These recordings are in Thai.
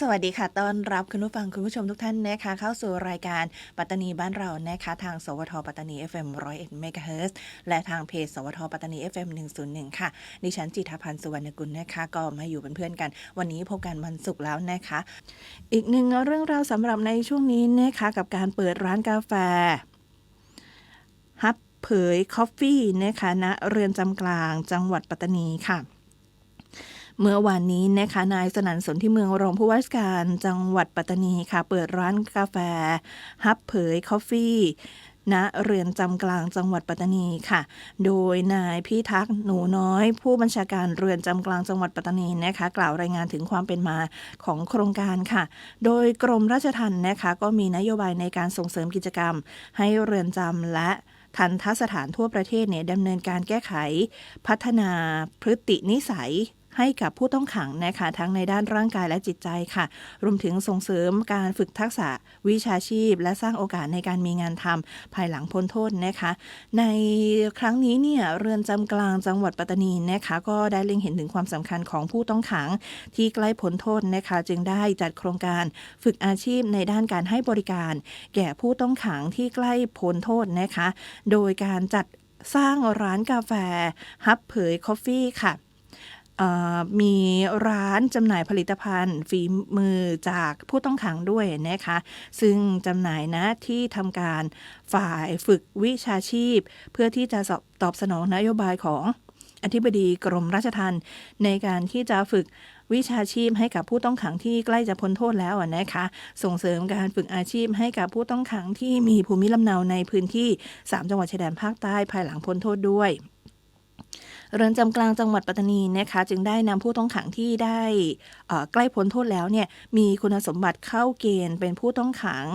สวัสดีค่ะ ต้อนรับคุณผู้ฟังคุณผู้ชมทุกท่านนะคะ เข้าสู่รายการปัตตานีบ้านเรานะคะ ทาง สวทปัตตานี FM 101เมกะเฮิรตและทางเพจ สวทปัตตานี FM 101 ค่ะ ดิฉันจิตพันธ์สุวรรณกุลนะคะ ก็มาอยู่เป็นเพื่อนกัน วันนี้พบกันวันศุกร์แล้วนะคะ อีกหนึ่งเรื่องราวสำหรับในช่วงนี้นะคะกับการเปิดร้านกาแฟฮับเผยคอฟฟี่นะคะณเรือนจำกลางจังหวัดปัตตานีค่ะ เมื่อวานนี้นะคะนายสนันสนที่เมืองรองผู้ว่าราชการจังหวัดปัตตานีค่ะ เปิดร้านกาแฟ ฮับเผยคอฟฟี่ณเรือนจำกลางจังหวัดปัตตานีค่ะ โดยนายพิทักษ์หนูน้อย ผู้บัญชาการเรือนจำกลางจังหวัดปัตตานีนะคะ กล่าวรายงานถึงความเป็นมาของโครงการค่ะ โดยกรมราชทัณฑ์นะคะ ก็มีนโยบายในการส่งเสริมกิจกรรม ให้เรือนจำและทันทสถานทั่วประเทศเนี่ยดำเนินการแก้ไข พัฒนาพฤตินิสัย ให้กับผู้ต้องขังนะคะทั้งในด้านร่างกายและจิตใจค่ะ รวมถึงส่งเสริมการฝึกทักษะวิชาชีพ และสร้างโอกาสในการมีงานทำภายหลังพ้นโทษนะคะ ในครั้งนี้เนี่ยเรือนจำกลางจังหวัดปัตตานีนะคะก็ได้เล็งเห็นถึงความสำคัญของผู้ต้องขังที่ใกล้พ้นโทษนะคะจึงได้จัดโครงการฝึกอาชีพในด้านการให้บริการ แก่ผู้ต้องขังที่ใกล้พ้นโทษนะคะ โดยการจัดสร้างร้านกาแฟฮับเผยคอฟฟี่ค่ะ มีร้านจำหน่ายผลิตภัณฑ์ ฝีมือจากผู้ต้องขังด้วยนะคะ ซึ่งจำหน่ายนะที่ทำการฝ่ายฝึกวิชาชีพ เพื่อที่จะสอบตอบสนองนโยบายของอธิบดีกรมราชทัณฑ์ในการที่จะฝึกวิชาชีพให้กับผู้ต้องขังที่ใกล้จะพ้นโทษแล้วนะคะ ส่งเสริมการฝึกอาชีพให้กับผู้ต้องขังที่มีภูมิลำเนาในพื้นที่ 3 จังหวัดชายแดนภาคใต้ภายหลังพ้นโทษด้วย เรือนจำกลางจังหวัดปัตตานีนะคะจึงได้นำผู้ต้องขังที่ได้ใกล้พ้นโทษแล้วเนี่ยมีคุณสมบัติเข้าเกณฑ์เป็นผู้ต้องขัง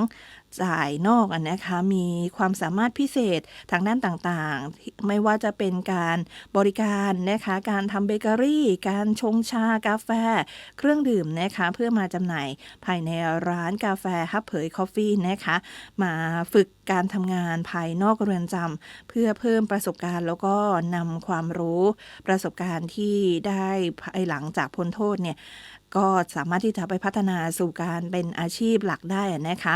จ่ายนอกอะนะคะมีความสามารถพิเศษทางด้านต่างๆ ไม่ว่าจะเป็นการบริการนะคะการทำเบเกอรี่ การชงชากาแฟ เครื่องดื่มนะคะเพื่อมาจำหน่ายภายในร้านกาแฟฮับเผยคอฟฟี่นะคะมาฝึกการทำงานภายนอกเรือนจำเพื่อเพิ่มประสบการณ์ แล้วก็นำความรู้ประสบการณ์ที่ได้ภายหลังจากพ้นโทษเนี่ย ก็สามารถที่จะไปพัฒนาสู่การเป็นอาชีพหลักได้นะคะ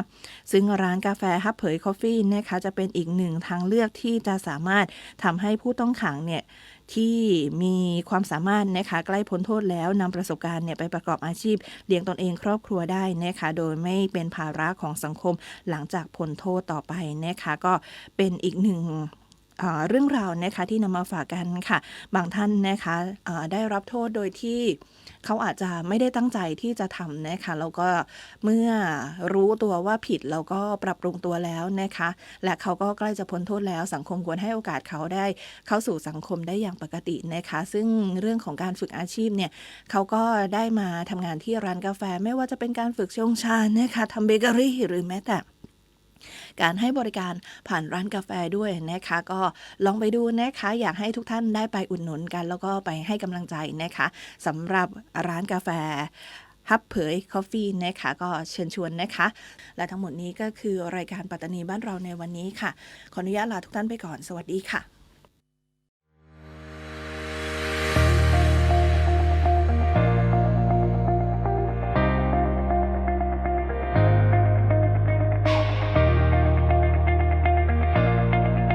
ซึ่งร้านกาแฟฮับเผยคอฟฟี่นะคะจะเป็นอีกหนึ่งทางเลือกที่จะสามารถทำให้ผู้ต้องขังเนี่ยที่มีความสามารถนะคะใกล้พ้นโทษแล้วนำประสบการณ์เนี่ยไปประกอบอาชีพเลี้ยงตนเองครอบครัวได้นะคะโดยไม่เป็นภาระของสังคมหลังจากพ้นโทษต่อไปนะคะก็เป็นอีกหนึ่ง เรื่องราวนะคะที่นำมาฝากกันค่ะ บางท่านนะคะได้รับโทษโดยที่เขาอาจจะไม่ได้ตั้งใจที่จะทำนะคะแล้วก็เมื่อรู้ตัวว่าผิดแล้วก็ปรับปรุงตัวแล้วนะคะ และเขาก็ใกล้จะพ้นโทษแล้วสังคมควรให้โอกาสเขาได้เข้าสู่สังคมได้อย่างปกตินะคะ ซึ่งเรื่องของการฝึกอาชีพเนี่ยเขาก็ได้มาทำงานที่ร้านกาแฟ ไม่ว่าจะเป็นการฝึกชงชานะคะทำเบเกอรี่หรือแม้แต่ การให้บริการผ่านร้านกาแฟด้วยนะคะ ก็ลองไปดูนะคะ อยากให้ทุกท่านได้ไปอุดหนุนกัน แล้วก็ไปให้กำลังใจนะคะสำหรับร้านกาแฟฮับเผยคอฟฟี่นะคะก็เชิญชวนนะคะ และทั้งหมดนี้ก็คือรายการปัตตานีบ้านเราในวันนี้ค่ะ ขออนุญาตลาทุกท่านไปก่อนสวัสดีค่ะ